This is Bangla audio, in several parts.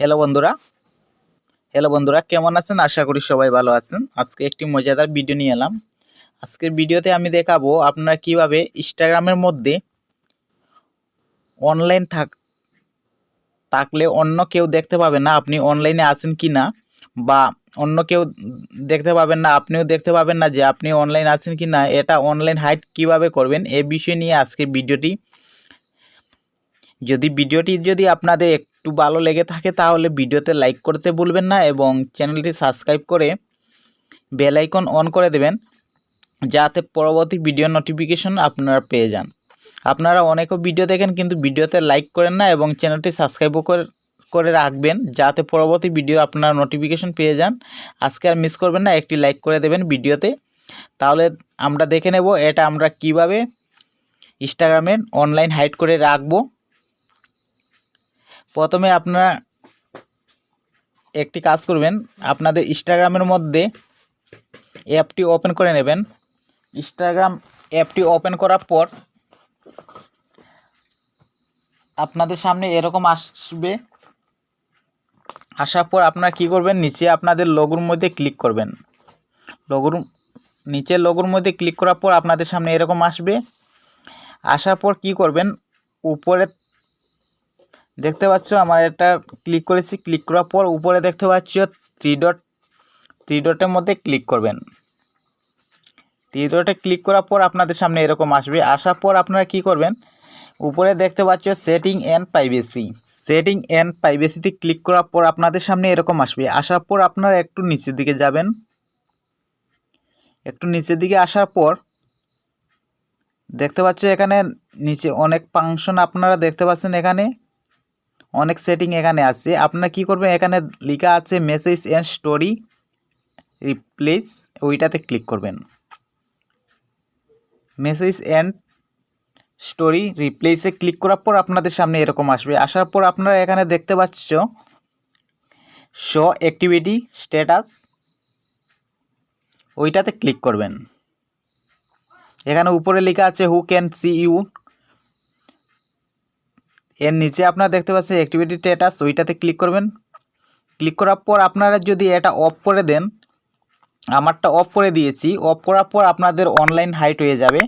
হ্যালো বন্ধুরা। হ্যালো বন্ধুরা, কেমন আছেন? আশা করি সবাই ভালো আছেন। আজকে একটি মজাদার ভিডিও নিয়ে এলাম। আজকের ভিডিওতে আমি দেখাবো আপনারা কীভাবে ইনস্টাগ্রামের মধ্যে অনলাইন থাক থাকলে অন্য কেউ দেখতে পাবে না আপনি অনলাইনে আছেন কি না, বা অন্য কেউ দেখতে পাবেন না, আপনিও দেখতে পাবেন না যে আপনি অনলাইন আছেন কি না। এটা অনলাইন হাইট কীভাবে করবেন, এ বিষয় নিয়ে আজকের ভিডিওটি যদি ভিডিওটি যদি আপনাদের একটু ভালো লেগে থাকে, তাহলে ভিডিওতে লাইক করতে ভুলবেন না এবং চ্যানেলটি সাবস্ক্রাইব করে বেল আইকন অন করে দেবেন, যাতে পরবর্তী ভিডিও নোটিফিকেশন আপনারা পেয়ে যান। আপনারা অনেকও ভিডিও দেখেন কিন্তু ভিডিওতে লাইক করেন না এবং চ্যানেলটি সাবস্ক্রাইবও করে করে রাখবেন, যাতে পরবর্তী ভিডিও আপনারা নোটিফিকেশন পেয়ে যান। আজকে আর মিস করবেন না, একটি লাইক করে দেবেন ভিডিওতে। তাহলে আমরা দেখে নেব এটা আমরা কীভাবে ইনস্টাগ্রামে অনলাইন হাইড করে রাখব। প্রথমে আপনারা একটি কাজ করবেন, আপনাদের ইনস্টাগ্রামের মধ্যে অ্যাপটি ওপেন করে নেবেন। ইনস্টাগ্রাম অ্যাপটি ওপেন করার পর আপনাদের সামনে এরকম আসবে। আসার পর আপনারা কি করবেন, নিচে আপনাদের লোগোর মধ্যে ক্লিক করবেন। লোগোর নিচে লোগোর মধ্যে ক্লিক করার পর আপনাদের সামনে এরকম আসবে। আসার পর কি করবেন উপরে দেখতে পাচ্ছ, আমার এটা ক্লিক করেছি ক্লিক করার পর উপরে দেখতে পাচ্ছ থ্রি ডট থ্রি ডটের মধ্যে ক্লিক করবেন। থ্রি ডটে ক্লিক করার পর আপনাদের সামনে এরকম আসবে। আসার পর আপনারা কি করবেন? উপরে দেখতে পাচ্ছ setting and privacy setting and প্রাইভেসিতে click করার পর আপনাদের সামনে এরকম আসবে। আসার পর আপনারা একটু নিচের দিকে যাবেন। একটু নিচের দিকে আসার পর দেখতে পাচ্ছ, এখানে নিচে অনেক ফাংশন আপনারা দেখতে পাচ্ছেন এখানে। অনেক সেটিং এখানে আছে। আপনারা কি করবেন? এখানে লেখা আছে মেসেজ অ্যান্ড স্টোরি রিপ্লেস ওইটাতে ক্লিক করবেন। মেসেজ অ্যান্ড স্টোরি রিপ্লেসে ক্লিক করার পর আপনাদের সামনে এরকম আসবে। আসার পর আপনারা এখানে দেখতে পাচ্ছ শো অ্যাক্টিভিটি স্ট্যাটাস ওইটাতে ক্লিক করবেন। এখানে উপরে লেখা আছে হু ক্যান সি ইউ এর নিচে আপনারা দেখতে পাচ্ছেন অ্যাক্টিভিটি স্ট্যাটাস ওইটাতে ক্লিক করবেন। ক্লিক করার পর আপনারা যদি এটা অফ করে দেন, আমারটা অফ করে দিয়েছি অফ করার পর আপনাদের অনলাইন হাইট হয়ে যাবে।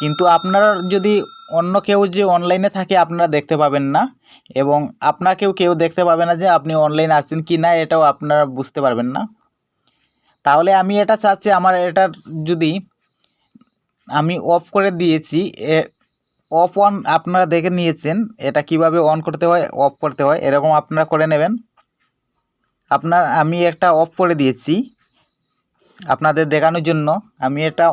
কিন্তু আপনারা যদি অন্য কেউ যে অনলাইনে থাকে, আপনারা দেখতে পাবেন না। এবং আপনাকেও কেউ দেখতে পাবে না যে আপনি অনলাইন আছেন কি না, এটাও আপনারা বুঝতে পারবেন না। তাহলে আমি এটা চাচ্ছি, আমার এটার যদি আমি অফ করে দিয়েছি অফ অন আপনারা দেখে নিয়েছেন, এটা কীভাবে অন করতে হয় অফ করতে হয়, এরকম আপনারা করে নেবেন। আপনার, আমি একটা অফ করে দিয়েছি আপনাদের দেখানোর জন্য। আমি এটা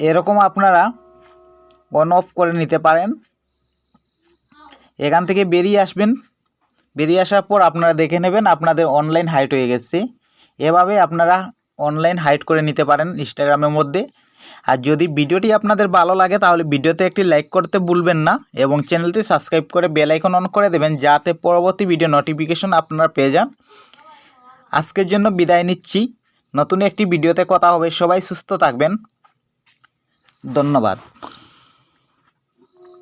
এরকম আপনারা অন অফ করে নিতে পারেন। এখান থেকে বেরিয়ে আসবেন। বেরিয়ে আসার পর আপনারা দেখে নেবেন আপনাদের অনলাইন হাইট হয়ে গেছে। এভাবে আপনারা অনলাইন হাইট করে নিতে পারেন ইনস্টাগ্রামের মধ্যে। আর যদি ভিডিওটি আপনাদের ভালো লাগে, তাহলে ভিডিওতে একটি লাইক করতে ভুলবেন না এবং চ্যানেলটি সাবস্ক্রাইব করে বেল আইকন অন করে দেবেন যাতে পরবর্তী ভিডিও নোটিফিকেশন আপনারা পেয়ে যান। আজকের জন্য বিদায় নিচ্ছি। নতুন একটি ভিডিওতে কথা হবে। সবাই সুস্থ থাকবেন। ধন্যবাদ।